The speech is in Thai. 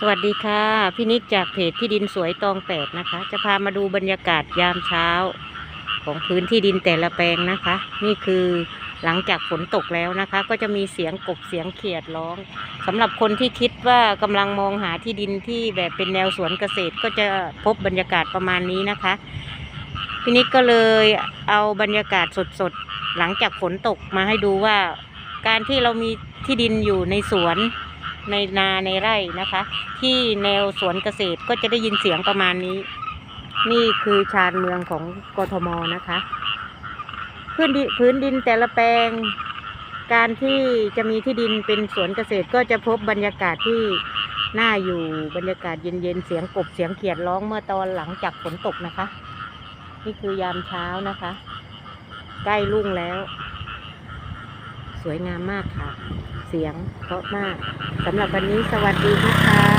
สวัสดีค่ะ พี่นิกจากเพจที่ดินสวยตองแปดนะคะ จะพามาดูบรรยากาศยามเช้า ของพื้นที่ดินแต่ละแปลงนะคะ นี่คือหลังจากฝนตกแล้วนะคะ ก็จะมีเสียงกบเสียงเขียดร้องสำหรับคนที่คิดว่ากำลังมองหาที่ดินที่แบบเป็นแนวสวนเกษตรก็จะพบบรรยากาศประมาณนี้นะคะ พี่นิกก็เลยเอาบรรยากาศสดๆหลังจากฝนตกมาให้ดูว่า การที่เรามีที่ดินอยู่ในสวน ในนาในไร่นะคะ ที่แนวสวนเกษตรก็จะได้ยินเสียงประมาณนี้ นี่คือชานเมืองของกทมนะคะพื้นดินพื้นดินแต่ละแปลง การที่จะมีที่ดินเป็นสวนเกษตรก็จะพบบรรยากาศที่น่าอยู่บรรยากาศเย็นๆเสียงกบเสียงเขียดร้องเมื่อตอนหลังจากฝนตกนะคะ นี่คือยามเช้านะคะ ใกล้รุ่งแล้ว สวยงามมากค่ะ เสียงเพราะมากสำหรับวันนี้สวัสดีนะคะ